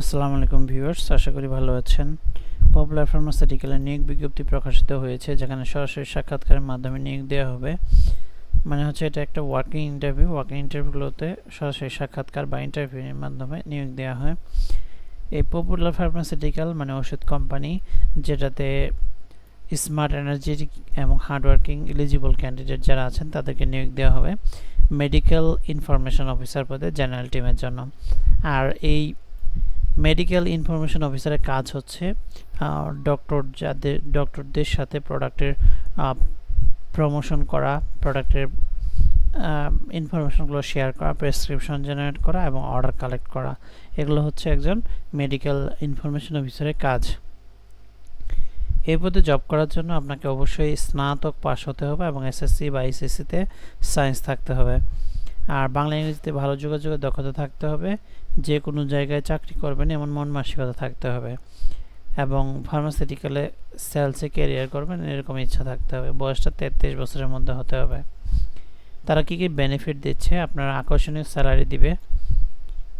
আসসালামু আলাইকুম ভিউয়ার্স, আশা করি ভালো আছেন। পপুলার ফার্মাসিউটিক্যালের নিয়োগ বিজ্ঞপ্তি প্রকাশিত হয়েছে, যেখানে সরাসরি সাক্ষাৎকারের মাধ্যমে নিয়োগ দেওয়া হবে। মানে হচ্ছে এটা একটা ওয়ার্কিং ইন্টারভিউ। ওয়ার্কিং ইন্টারভিউগুলোতে সরাসরি সাক্ষাৎকার বা ইন্টারভিউয়ের মাধ্যমে নিয়োগ দেওয়া হয়। এই পপুলার ফার্মাসিউটিক্যাল মানে ওষুধ কোম্পানি, যেটাতে স্মার্ট এনার্জেটিক এবং হার্ডওয়ার্কিং এলিজিবল ক্যান্ডিডেট যারা আছেন, তাদেরকে নিয়োগ দেওয়া হবে। মেডিকেল ইনফরমেশন অফিসার পদে, জেনারেল টিমের জন্য। আর এই মেডিকেল ইনফরমেশন অফিসারের কাজ হচ্ছে ডক্টর যাদের ডক্টরদের সাথে প্রোডাক্টের প্রমোশন করা প্রোডাক্টের ইনফরমেশনগুলো শেয়ার করা প্রেসক্রিপশন জেনারেট করা এবং অর্ডার কালেক্ট করা। এগুলো হচ্ছে একজন মেডিকেল ইনফরমেশন অফিসারের কাজ। এই পদে জব করার জন্য আপনাকে অবশ্যই স্নাতক পাস হতে হবে এবং এসএসসি বা এইচএসসিতে সায়েন্স থাকতে হবে। আর বাংলা ইংরেজিতে ভালো যোগাযোগের দক্ষতা থাকতে হবে। যে কোনো জায়গায় চাকরি করবেন, এমন মন মানসিকতা থাকতে হবে। এবং ফার্মাসিউটিক্যালে সেলসে ক্যারিয়ার করবেন, এরকম ইচ্ছা থাকতে হবে। বয়সটা তেত্রিশ বছরের মধ্যে হতে হবে। তারা কী কী বেনিফিট দিচ্ছে? আপনার আকর্ষণীয় স্যালারি দিবে।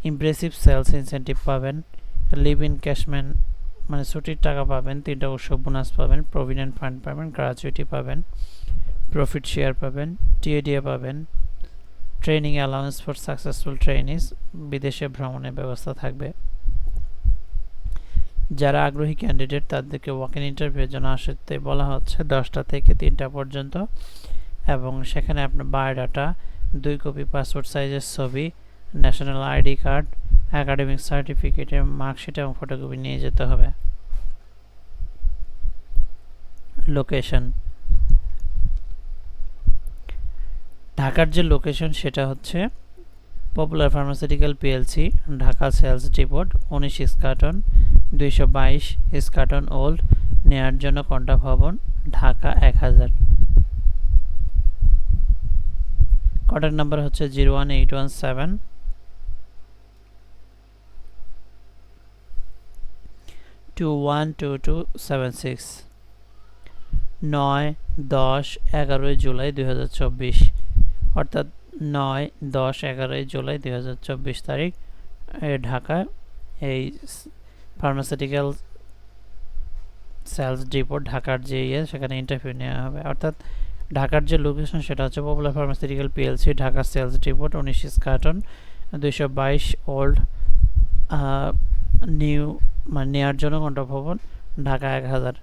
ইমপ্রেসিভ সেলস ইনসেন্টিভ পাবেন। লিভ ইন ক্যাশম্যান মানে ছুটির টাকা পাবেন, তিনটা উৎসব বোনাস পাবেন প্রভিডেন্ট ফান্ড পাবেন গ্রাচুইটি পাবেন প্রফিট শেয়ার পাবেন টিএডিএ পাবেন training allowance for successful trainees বিদেশে ভ্রমণের ব্যবস্থা থাকবে। যারা আগ্রহী ক্যান্ডিডেট তাদেরকে ওয়াক ইন ইন্টারভিউর জন্য আসতে বলা হচ্ছে দশটা থেকে তিনটা পর্যন্ত এবং সেখানে আপনার বায়োডাটা দুই কপি পাসপোর্ট সাইজের ছবি ন্যাশনাল আইডি কার্ড একাডেমিক সার্টিফিকেটের মার্কশিট এবং ফটোকপি নিয়ে যেতে হবে। লোকেশন ঢাকার যে লোকেশন সেটা হচ্ছে popular pharmaceutical PLC Dhaka sales depot উনিশ ইস্কাটন দুইশো বাইশ ইস্কাটন ওল্ড নেয়ার জন্য কন্টা ভবন, ঢাকা এক হাজার। কন্ট্যাক্ট নাম্বার হচ্ছে zero one eight one seven two one two two seven six নয় দশ এগারোই জুলাই দুই হাজার চব্বিশ। অর্থাৎ নয়, দশ, এগারোই জুলাই দুই হাজার চব্বিশ তারিখ ঢাকা এই ফার্মাসিউটিক্যাল সেলস ডিপোর্ট ঢাকার যে ইয়ে সেখানে ইন্টারভিউ নেওয়া হবে। অর্থাৎ ঢাকার যে লোকেশন সেটা হচ্ছে popular pharmaceutical PLC Dhaka sales depot উনিশ কার্টন দুইশো বাইশ ওল্ড নিউ মানে নেওয়ার জন্য ভবন ঢাকা এক হাজার।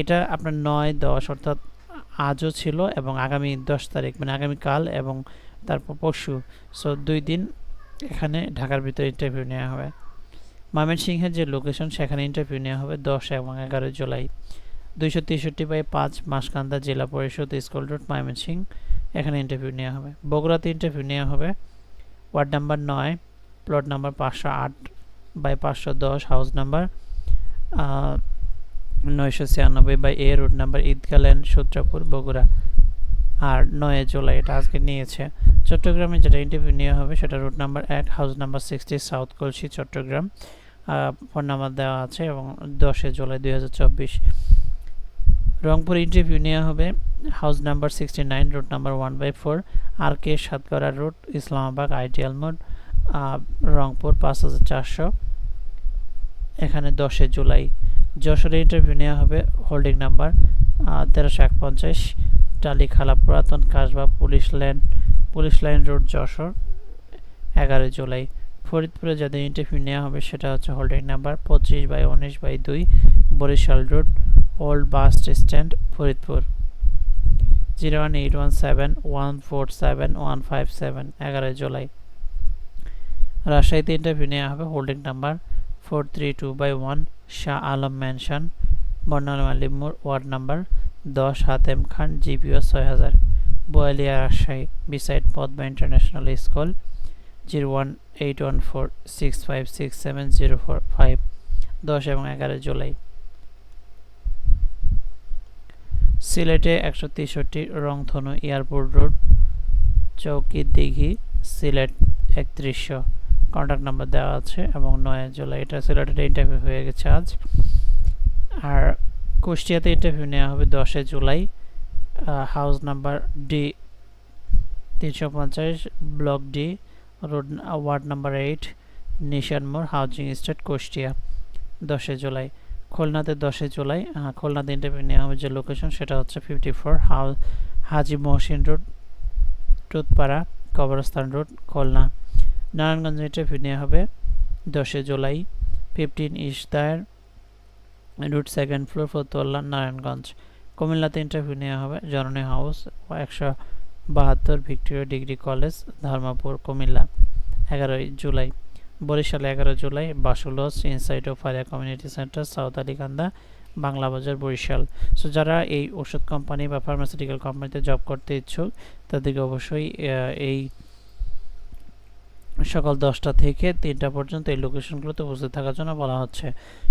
এটা আপনার নয়, দশ, অর্থাৎ আজও ছিল এবং আগামী দশ তারিখ মানে আগামীকাল এবং তারপর পরশু। সো দুই দিন এখানে ঢাকার ভিতরে ইন্টারভিউ নেওয়া হবে। ময়মনসিংহের যে লোকেশন সেখানে ইন্টারভিউ নেওয়া হবে দশ এবং এগারো জুলাই। দুইশো তেষট্টি বাই পাঁচ মাসকান্দা জেলা পরিষদ স্কুল রোড, ময়মনসিংহ। এখানে ইন্টারভিউ নেওয়া হবে। বগুড়াতে ইন্টারভিউ নেওয়া হবে। ওয়ার্ড নাম্বার নয় প্লট নাম্বার পাঁচশো আট বাই পাঁচশো দশ হাউস নাম্বার নয়শো ছিয়ানব্বই by A route number Eidgah Sutrapur, Bogura. আর নয় জুলাই এটা আজকে নিয়েছে। চট্টগ্রামে যেটা ইন্টারভিউ নেওয়া হবে সেটা রুট নাম্বার এক house number sixty south Kalshi, Chattogram. Phone number দেওয়া আছে এবং দশে জুলাই দুই হাজার চব্বিশ। রংপুর ইন্টারভিউ নেওয়া হবে house number sixty nine route number one by four R K Satgara route Islamabad ideal মোড রংপুর পাঁচ হাজার চারশো। এখানে দশে জুলাই যশোরে ইন্টারভিউ নেওয়া হবে হোল্ডিং নাম্বার তেরোশো এক পঞ্চাশ টালিখালা পুরাতন Kasba police line police line road Jessore এগারো জুলাই। ফরিদপুরে যাদের ইন্টারভিউ নেওয়া হবে সেটা হচ্ছে হোল্ডিং নাম্বার পঁচিশ বাই উনিশ বাই দুই, Barisal road old bus stand Faridpur. Zero one eight one seven one four seven one five seven এগারো জুলাই। রাজশাহীতে ইন্টারভিউ নেওয়া হবে holding number four three two by one Shah Alam mansion Barnali মোড়, ward number দশ, Hatem Khan, GPO ছয় হাজার। Boalia, Rajshahi beside Padma international school zero one eight one four six five six seven zero four five দশ এবং এগারো জুলাই। সিলেটে একশো তেষট্টি রংধনু এয়ারপোর্ট রোড চৌকি দিঘি, সিলেট একত্রিশশো। কন্ট্যাক্ট নাম্বার দেওয়া আছে এবং নয় জুলাই, এটা সিলেটের ইন্টারভিউ হয়ে গেছে আজ। আর কুষ্টিয়াতে ইন্টারভিউ নেওয়া হবে দশে জুলাই। হাউস নাম্বার ডি তিনশো পঞ্চাশ block D road ward number eight নিশানমোড় housing estate Kushtia দশই জুলাই। খুলনাতে দশই জুলাই খুলনাতে ইন্টারভিউ নেওয়া হবে যে লোকেশন সেটা হচ্ছে fifty four how, Haji Mohsin road Tutpara, কবরস্থান রোড খুলনা। নারায়ণগঞ্জে ইন্টারভিউ নেওয়া হবে। দশই জুলাই fifteen Ishtar route second floor Fatullah Narayanganj. কুমিল্লাতে ইন্টারভিউ নেওয়া হবে, জননী হাউস, একশো বাহাত্তর Victoria degree college, Dharmapur, Comilla. এগারোই জুলাই, বরিশাল এগারো জুলাই, বাসুলস, inside of Faria community centre, south Alikanda, Bangla Bazar, Barisal. So যারা এই ওষুধ কোম্পানি বা ফার্মাসিউটিক্যাল কোম্পানিতে জব করতে ইচ্ছুক, তাদেরকে অবশ্যই এই সকাল দশটা থেকে তিনটা পর্যন্ত এই লোকেশনগুলোতে উপস্থিত থাকার জন্য বলা হচ্ছে।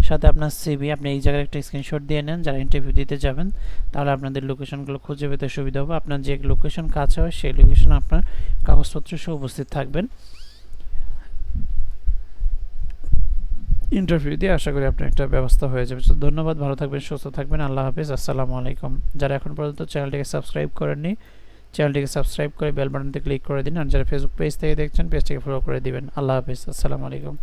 সাথে আপনার সিবি আপনি এই জায়গায় একটা স্ক্রিনশট দিয়ে নেন যারা ইন্টারভিউ দিতে যাবেন তাহলে আপনাদের লোকেশনগুলো খুঁজে পেতে সুবিধা হবে। আপনার যে লোকেশন কাছে হয় সেই লোকেশনে আপনার কাগজপত্র সহ উপস্থিত থাকবেন। ইন্টারভিউ দিয়ে আশা করি আপনার একটা ব্যবস্থা হয়ে যাবে। So, ধন্যবাদ ভালো থাকবেন সুস্থ থাকবেন। আল্লাহ হাফিজ আসসালামু আলাইকুম। যারা এখন পর্যন্ত চ্যানেলটিকে সাবস্ক্রাইব করেননি চ্যানেলটিকে সাবস্ক্রাইব করে বেল বাটনতে ক্লিক করে দিন। আর যারা ফেসবুক পেজ থেকে দেখছেন পেজটিকে ফলো করে দিবেন। আল্লাহ হাফিজ। আসসালামু আলাইকুম।